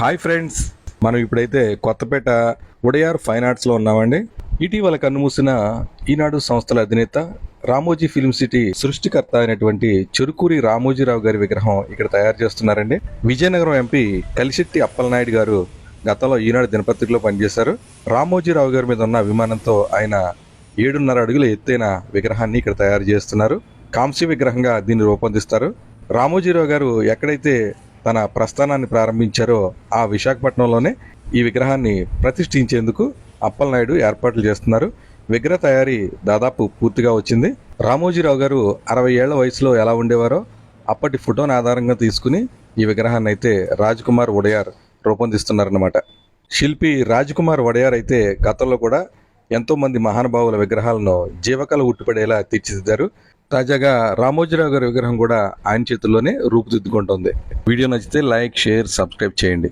Hi friends మనం ఇప్పుడైతే Kothapeta ఉడయార్ fine ఆర్ట్స్లో ఉన్నామండి. ఇటీవల కన్నుమూసిన ఈనాడు సంస్థల అధినేత రామోజీ ఫిల్మ్ సిటీ సృష్టికర్త అయినటువంటి చెరుకూరి రామోజీరావు గారి విగ్రహం ఇక్కడ తయారు చేస్తున్నారండి. విజయనగరం ఎంపీ కలిశెట్టి అప్పలనాయుడు గారు గతంలో ఈనాడు దినపత్రికలో పనిచేశారు. రామోజీరావు గారి మీద ఉన్న అభిమానంతో ఆయన ఏడున్నర అడుగుల ఎత్తైన విగ్రహాన్ని ఇక్కడ తయారు చేస్తున్నారు. కాంస్య విగ్రహంగా దీన్ని రూపొందిస్తారు. రామోజీరావు గారు ఎక్కడైతే తన ప్రస్థానాన్ని ప్రారంభించారో ఆ విశాఖపట్నంలోనే ఈ విగ్రహాన్ని ప్రతిష్ఠించేందుకు అప్పలనాయుడు ఏర్పాట్లు చేస్తున్నారు. విగ్రహ తయారీ దాదాపు పూర్తిగా వచ్చింది. రామోజీరావు గారు అరవై ఏళ్ళ వయసులో ఎలా ఉండేవారో అప్పటి ఫోటోని ఆధారంగా తీసుకుని ఈ విగ్రహాన్ని అయితే రాజ్ కుమార్ ఒడయార్ రూపొందిస్తున్నారన్నమాట. శిల్పి రాజ్ కుమార్ వడయార్ అయితే గతంలో కూడా ఎంతో మంది మహానుభావుల విగ్రహాలను జీవకళ ఉట్టిపడేలా తీర్చిదిద్దారు. తాజాగా రామోజీరావు గారి విగ్రహం కూడా ఆయన చేతుల్లోనే రూపుదిద్దుకుంటుంది. వీడియో నచ్చితే లైక్ షేర్ సబ్స్క్రైబ్ చేయండి.